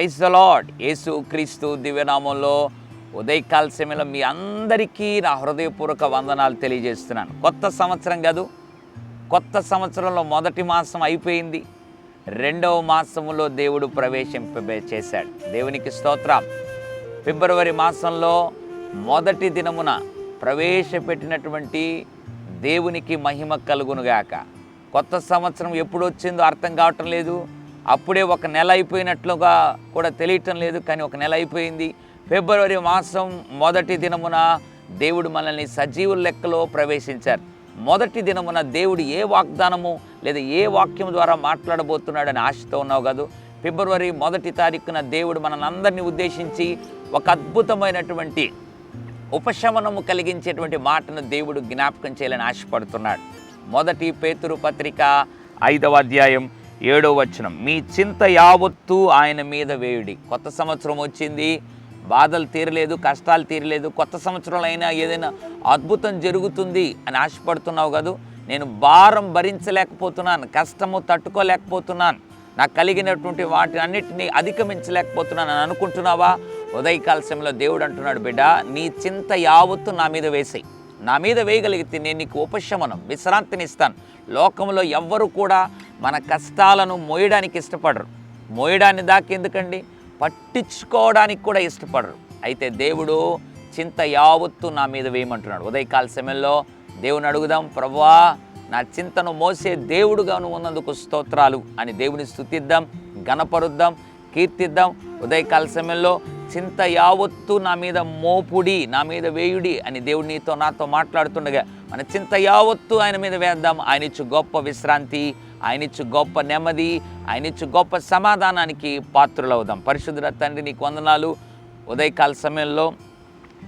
Praise the lord యేసు క్రీస్తు దివ్యనామంలో ఉదయకాల సమయంలో మీ అందరికీ నా హృదయపూర్వక వందనాలు తెలియజేస్తున్నాను. కొత్త సంవత్సరం కాదు కొత్త సంవత్సరంలో మొదటి మాసం అయిపోయింది. రెండవ మాసములో దేవుడు ప్రవేశింప చేశాడు. దేవునికి స్తోత్రం. ఫిబ్రవరి మాసంలో మొదటి దినమున ప్రవేశపెట్టినటువంటి దేవునికి మహిమ కలుగునుగాక. కొత్త సంవత్సరం ఎప్పుడు వచ్చిందో అర్థం కావటం లేదు. అప్పుడే ఒక నెల అయిపోయినట్లుగా కూడా తెలియటం లేదు కానీ ఒక నెల అయిపోయింది. ఫిబ్రవరి మాసం మొదటి దినమున దేవుడు మనల్ని సజీవుల లెక్కలో ప్రవేశించారు. మొదటి దినమున దేవుడు ఏ వాగ్దానము లేదా ఏ వాక్యం ద్వారా మాట్లాడబోతున్నాడని ఆశతో ఉన్నావు కాదు. ఫిబ్రవరి మొదటి తారీఖున దేవుడు మనందరినీ ఉద్దేశించి ఒక అద్భుతమైనటువంటి ఉపశమనము కలిగించేటువంటి మాటను దేవుడు జ్ఞాపకం చేయాలని ఆశపడుతున్నాడు. మొదటి పేతురు పత్రిక ఐదవ అధ్యాయం ఏడో వచనం మీ చింత యావత్తు ఆయన మీద వేయుడి. కొత్త సంవత్సరం వచ్చింది బాధలు తీరలేదు కష్టాలు తీరలేదు. కొత్త సంవత్సరంలో అయినా ఏదైనా అద్భుతం జరుగుతుంది అని ఆశపడుతున్నావు కాదు? నేను భారం భరించలేకపోతున్నాను కష్టము తట్టుకోలేకపోతున్నాను. నాకు కలిగినటువంటి వాటిని అన్నిటినీ అధిగమించలేకపోతున్నాను అని అనుకుంటున్నావా? ఉదయకాల సమయంలో దేవుడు అంటున్నాడు బిడ్డ నీ చింత యావత్తు నా మీద వేసేయి. నా మీద వేయగలిగితే నేను నీకు ఉపశమనం విశ్రాంతిని ఇస్తాను లోకంలో ఎవ్వరు కూడా మన కష్టాలను మోయడానికి ఇష్టపడరు. మోయడాన్ని దాకెందుకండి పట్టించుకోవడానికి కూడా ఇష్టపడరు. అయితే దేవుడు చింత యావత్తు నా మీద వేయమంటున్నాడు. ఉదయకాల సమయంలో దేవుని అడుగుదాం ప్రభా నా చింతను మోసే దేవుడుగాను ఉన్నందుకు స్తోత్రాలు అని దేవుని స్థుతిద్దాం గణపరుద్దాం కీర్తిద్దాం. ఉదయకాల సమయంలో చింత యావత్తు నా మీద మోపుడి నా మీద వేయుడి అని దేవుడు నీతో నాతో మాట్లాడుతుండగా మన చింత యావత్తు ఆయన మీద వేద్దాం. ఆయన ఇచ్చు గొప్ప విశ్రాంతి ఆయన ఇచ్చు గొప్ప నెమ్మది ఆయన ఇచ్చు గొప్ప సమాధానానికి పాత్రులవుదాం. పరిశుద్ధుల తండ్రి నీకు వందనాలు. ఉదయకాల సమయంలో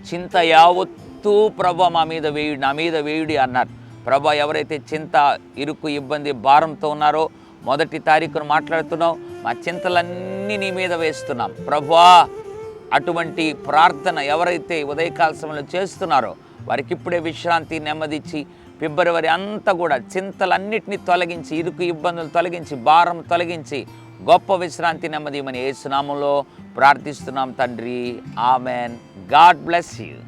చింత యావత్తు ప్రభ మా మీద వేయుడి నా మీద వేయుడి అన్నారు. ప్రభ ఎవరైతే చింత ఇరుకు ఇబ్బంది భారంతో ఉన్నారో మొదటి తారీఖును మాట్లాడుతున్నావు. మా చింతలన్నీ నీ మీద వేస్తున్నాం. ప్రభా అటువంటి ప్రార్థన ఎవరైతే ఉదయకాల సమయంలో చేస్తున్నారో వారికి ఇప్పుడే విశ్రాంతి నెమ్మదిచ్చి ఫిబ్రవరి అంతా కూడా చింతలన్నిటినీ తొలగించి ఇరుకు ఇబ్బందులు తొలగించి భారం తొలగించి గొప్ప విశ్రాంతి నెమ్మది మన ఏసునామంలో ప్రార్థిస్తున్నాం తండ్రి. ఆమెన్. God bless you.